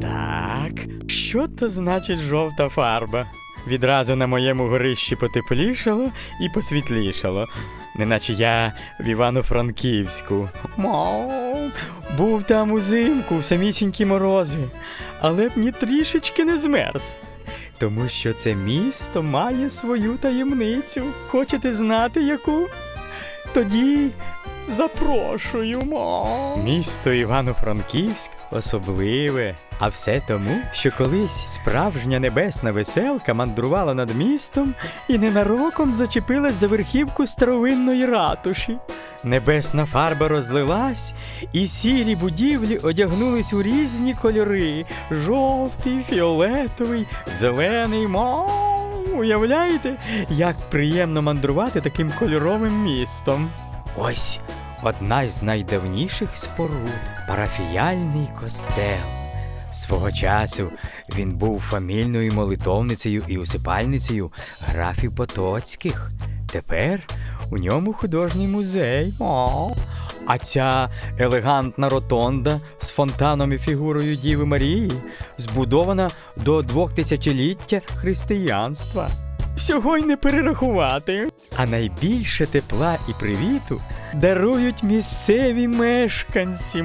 Так, що то значить жовта фарба? Відразу на моєму горищі потеплішало і посвітлішало неначе я в Івано-Франківську. Був там узимку в самісінькі морози, але б ні трішечки не змерз. Тому що це місто має свою таємницю. Хочете знати яку? Тоді запрошую. Мау. Місто Івано-Франківськ особливе. А все тому, що колись справжня небесна веселка мандрувала над містом і ненароком зачепилась за верхівку старовинної ратуші. Небесна фарба розлилась, і сірі будівлі одягнулись у різні кольори: жовтий, фіолетовий, зелений. Мау! Уявляєте, як приємно мандрувати таким кольоровим містом. Ось одна з найдавніших споруд парафіяльний костел. Свого часу він був фамільною молитовницею і усипальницею графів Потоцьких. Тепер у ньому художній музей. А ця елегантна ротонда з фонтаном і фігурою Діви Марії збудована до двохтисячоліття християнства. Всього й не перерахувати. А найбільше тепла і привіту дарують місцеві мешканці.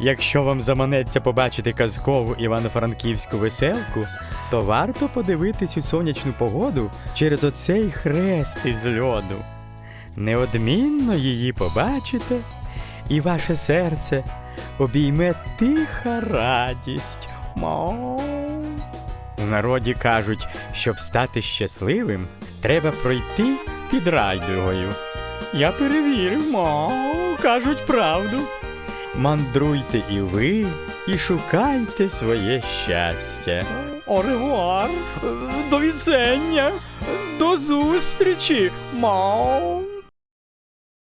Якщо вам заманеться побачити казкову івано-франківську веселку, то варто подивитись у сонячну погоду через оцей хрест із льоду. Неодмінно її побачите, і ваше серце обійме тиха радість. У народі кажуть, щоб стати щасливим, треба пройти під райдугою. Я перевірив, мо, кажуть правду. Мандруйте і ви, і шукайте своє щастя. Оревуар, до відсення, до зустрічі, мау.